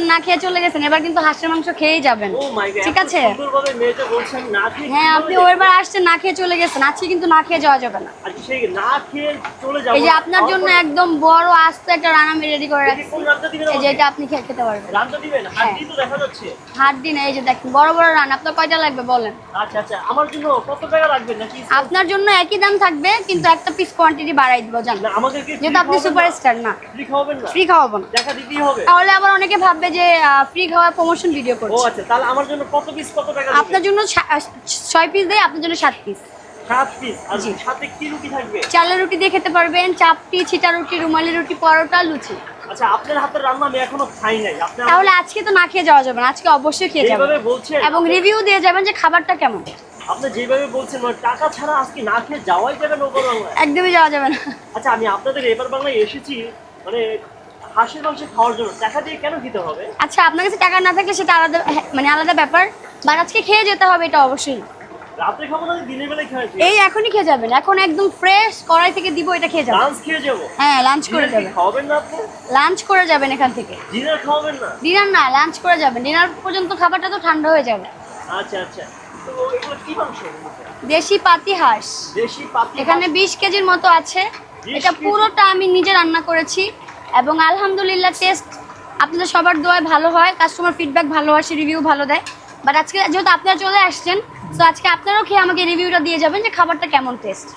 একবার না খেয়ে চলে গেছেন এবার কিন্তু হাঁসের মাংস খেয়েই যাবেন। গড ঠিক আছে? হ্যাঁ আপনি ওইবার আসছেন না খেয়ে চলে গেছেন আজকে কিন্তু না খেয়ে যাওয়া যাবে না। এই যে আপনার জন্য একদম বড় আস্ত একটা রান্না আমি রেডি করে রাখছি। এই যে এটা আপনি খেয়ে খেতে পারবেন। হ্যাঁ। দিন তো দেখা যাচ্ছে। হাত দিন এই যে দেখেন বড় বড় রান আপনার কয়টা লাগবে বলেন? আচ্ছা আচ্ছা আমার জন্য কত টাকা রাখবেন নাকি? আপনার জন্য একই দাম থাকবে কিন্তু একটা পিস কোয়ান্টিটি বাড়াই দিব জান যেহেতু আপনি সুপারস্টার না। ফ্রি খাওয়াবেন না? ফ্রি খাওয়াবো না। দেখা দিতেই হবে। তাহলে আবার অনেকে ভাববে যে ফ্রি খাওয়ার প্রমোশন ভিডিও ও আচ্ছা তাহলে আমার জন্য কত পিস কত টাকা আপনার জন্য সা- আহ, ছয় পিস দেয় আপনার জন্য সাত পিস সাত পিস আর সাথে কি রুটি থাকবে? চালের রুটি দিয়ে খেতে পারবেন চাপটি ছিটা রুটি রুমালি রুটি পরোটা লুচি। আচ্ছা আপনার হাতের রান্না আমি এখনও খাই নাই। তাহলে আজকে তো না খেয়ে যাওয়া যাবে না আজকে অবশ্যই খেয়ে যাবেন এবং রিভিউ দিয়ে যাবেন যে খাবারটা কেমন। আপনি যেভাবে বলছেন মানে টাকা ছাড়া আজকে না খেয়ে যাওয়াই যাবে না ওপর বাংলায় একদমই যাওয়া যাবে না। আচ্ছা আমি আপনাদের এবার বাংলায় এসেছি মানে হাঁসের মাংস খাওয়ার জন্য টাকা দিয়ে কেন খেতে হবে? আচ্ছা আপনার কাছে টাকা না থাকলে সেটা আলাদা হ্যাঁ, মানে আলাদা ব্যাপার। বাট আজকে খেয়ে যেতে হবে এটা অবশ্যই। রাতে খাব না দিনের বেলায় খেয়েছি এই এখনই খেয়ে যাবেন। এখন একদম ফ্রেশ কড়াই থেকে দিব এটা খেয়ে যাবেন। লাঞ্চ খেয়ে যাব। হ্যাঁ লাঞ্চ করে যাবেন। খাওয়াবেন না আপনি? লাঞ্চ করে যাবেন এখান থেকে। ডিনার খাওয়াবেন না? ডিনার না লাঞ্চ করে যাবেন। ডিনার পর্যন্ত খাবারটা তো ঠান্ডা হয়ে যাবে। আচ্ছা আচ্ছা। দেশি পাতি হাঁস। এখানে বিশ কেজির মতো আছে। এটা পুরোটা আমি নিজে রান্না করেছি। এবং আলহামদুলিল্লাহ টেস্ট আপনাদের সবার দোয়ায় ভালো হয় কাস্টমার ফিডব্যাক ভালো আসে রিভিউ ভালো দেয়। বাট আজকে যেহেতু আপনারা চলে আসছেন, তো আজকে আপনারাও খেয়ে আমাকে রিভিউটা দিয়ে যাবেন যে খাবারটা কেমন টেস্ট